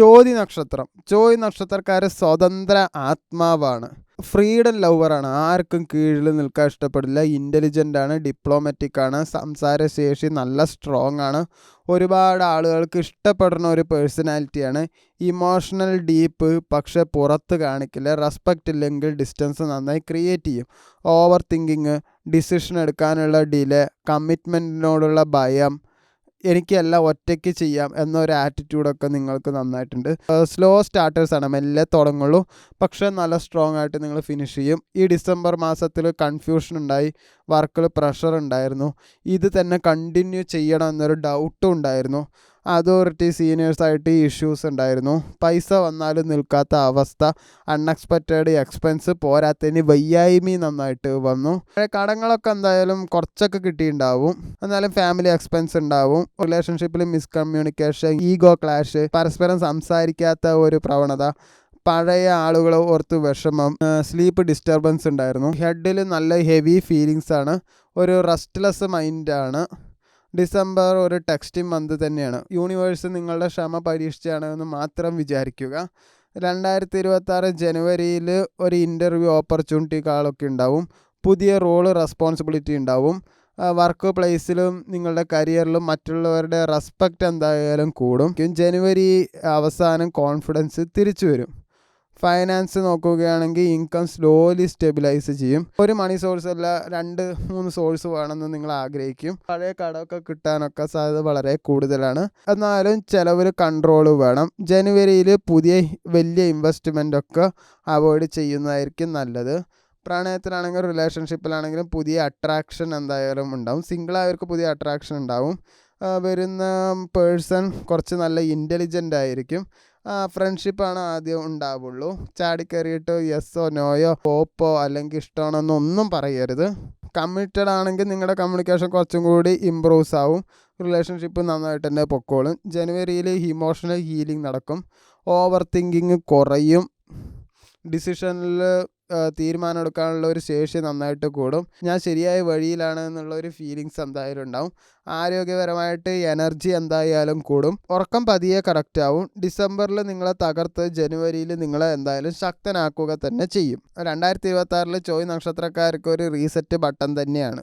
ചോതി നക്ഷത്രം. ചോതി നക്ഷത്രക്കാർ സ്വതന്ത്ര ആത്മാവാണ്. ഫ്രീഡം ലവറാണ്. ആർക്കും കീഴിൽ നിൽക്കാൻ ഇഷ്ടപ്പെടില്ല. ഇന്റലിജന്റ് ആണ് ഡിപ്ലോമാറ്റിക് ആണ് സംസാരശേഷി നല്ല സ്ട്രോങ് ആണ്. ഒരുപാട് ആളുകൾക്ക് ഇഷ്ടപ്പെടുന്ന ഒരു പേഴ്സണാലിറ്റിയാണ് ഇമോഷണൽ ഡീപ്പ് പക്ഷെ പുറത്ത് കാണിക്കില്ല. റെസ്പെക്റ്റ് ഇല്ലെങ്കിൽ ഡിസ്റ്റൻസ് നന്നായി ക്രിയേറ്റ് ചെയ്യും. ഓവർ തിങ്കിങ് ഡിസിഷൻ എടുക്കാനുള്ള ഡിലേ കമ്മിറ്റ്മെന്റിനോടുള്ള ഭയം എനിക്കെല്ലാം ഒറ്റയ്ക്ക് ചെയ്യാം എന്നൊരു ആറ്റിറ്റ്യൂഡൊക്കെ നിങ്ങൾക്ക് നന്നായിട്ടുണ്ട്. സ്ലോ സ്റ്റാർട്ടേഴ്സാണ് മെല്ലെ തുടങ്ങുള്ളൂ. പക്ഷേ നല്ല സ്ട്രോങ് ആയിട്ട് നിങ്ങൾ ഫിനിഷ് ചെയ്യും. ഈ ഡിസംബർ മാസത്തിൽ കൺഫ്യൂഷൻ ഉണ്ടായി വർക്കിൽ പ്രഷർ ഉണ്ടായിരുന്നു. ഇത് തന്നെ കണ്ടിന്യൂ ചെയ്യണം എന്നൊരു ഡൗട്ടും ഉണ്ടായിരുന്നു. അതോറിറ്റി സീനിയേഴ്സായിട്ട് ഇഷ്യൂസ് ഉണ്ടായിരുന്നു. പൈസ വന്നാലും നിൽക്കാത്ത അവസ്ഥ അൺഎക്സ്പെക്റ്റഡ് എക്സ്പെൻസ് പോരാത്തതിന് വയ്യായ്മ നന്നായിട്ട് വന്നു. കടങ്ങളൊക്കെ എന്തായാലും കുറച്ചൊക്കെ കിട്ടിയിട്ടുണ്ടാവും. എന്നാലും ഫാമിലി എക്സ്പെൻസ് ഉണ്ടാവും. റിലേഷൻഷിപ്പിൽ മിസ്കമ്മ്യൂണിക്കേഷൻ ഈഗോ ക്ലാഷ് പരസ്പരം സംസാരിക്കാത്ത ഒരു പ്രവണത പഴയ ആളുകൾ ഓർത്ത് വിഷമം സ്ലീപ്പ് ഡിസ്റ്റർബൻസ് ഉണ്ടായിരുന്നു. ഹെഡിൽ നല്ല ഹെവി ഫീലിങ്സ് ആണ്. ഒരു റെസ്റ്റ്ലെസ് മൈൻഡാണ് ഡിസംബർ ഒരു ടെക്സ്റ്റിംഗ് മന്ത് തന്നെയാണ്. യൂണിവേഴ്സ് നിങ്ങളുടെ ക്ഷമ പരീക്ഷിച്ചാണ് എന്ന് മാത്രം വിചാരിക്കുക. രണ്ടായിരത്തി ഇരുപത്തി ജനുവരിയിൽ ഒരു ഇന്റർവ്യൂ ഓപ്പർച്യൂണിറ്റി കാളൊക്കെ ഉണ്ടാവും. പുതിയ റോൾ റെസ്പോൺസിബിലിറ്റി ഉണ്ടാവും. വർക്ക് പ്ലേസിലും നിങ്ങളുടെ കരിയറിലും മറ്റുള്ളവരുടെ റെസ്പെക്റ്റ് എന്തായാലും കൂടും. ജനുവരി അവസാനം കോൺഫിഡൻസ് തിരിച്ചു വരും. ഫൈനാൻസ് നോക്കുകയാണെങ്കിൽ ഇൻകം സ്ലോലി സ്റ്റെബിലൈസ് ചെയ്യും. ഒരു മണി സോഴ്സ് അല്ല രണ്ട് മൂന്ന് സോഴ്സ് വേണമെന്ന് നിങ്ങൾ ആഗ്രഹിക്കും. പഴയ കടമൊക്കെ കിട്ടാനൊക്കെ സാധ്യത വളരെ കൂടുതലാണ്. എന്നാലും ചിലവർ കൺട്രോൾ വേണം. ജനുവരിയിൽ പുതിയ വലിയ ഇൻവെസ്റ്റ്മെന്റ് ഒക്കെ അവോയ്ഡ് ചെയ്യുന്നതായിരിക്കും നല്ലത്. പ്രണയത്തിലാണെങ്കിലും റിലേഷൻഷിപ്പിലാണെങ്കിലും പുതിയ അട്രാക്ഷൻ എന്തായാലും ഉണ്ടാവും. സിംഗിളായവർക്ക് പുതിയ അട്രാക്ഷൻ ഉണ്ടാവും. വരുന്ന പേഴ്സൺ കുറച്ച് നല്ല ഇന്റലിജന്റ് ആയിരിക്കും. ഫ്രണ്ട്ഷിപ്പാണ് ആദ്യം ഉണ്ടാവുള്ളൂ. ചാടിക്കയറിയിട്ട് യെസ്സോ നോയോ ഓപ്പോ അല്ലെങ്കിൽ ഇഷ്ടമാണെന്നോ ഒന്നും പറയരുത്. കമ്മിറ്റഡ് ആണെങ്കിൽ നിങ്ങളുടെ കമ്മ്യൂണിക്കേഷൻ കുറച്ചും കൂടി ഇമ്പ്രൂവ്സ് ആവും. റിലേഷൻഷിപ്പ് നന്നായിട്ട് തന്നെ പൊക്കോളും. ജനുവരിയിൽ ഇമോഷണൽ ഹീലിംഗ് നടക്കും. ഓവർ തിങ്കിങ് കുറയും ഡിസിഷനിൽ തീരുമാനം എടുക്കാനുള്ള ഒരു ശേഷി നന്നായിട്ട് കൂടും. ഞാൻ ശരിയായ വഴിയിലാണ് എന്നുള്ള ഒരു ഫീലിങ്സ് എന്തായാലും ഉണ്ടാവും. ആരോഗ്യപരമായിട്ട് എനർജി എന്തായാലും കൂടും. ഉറക്കം പതിയെ കറക്റ്റ് ആവും. ഡിസംബറിൽ നിങ്ങളെ തകർത്ത് ജനുവരിയിൽ നിങ്ങളെ എന്തായാലും ശക്തനാക്കുക തന്നെ ചെയ്യും. രണ്ടായിരത്തി ഇരുപത്തി ചോയ് നക്ഷത്രക്കാർക്ക് ഒരു റീസെറ്റ് ബട്ടൺ തന്നെയാണ്.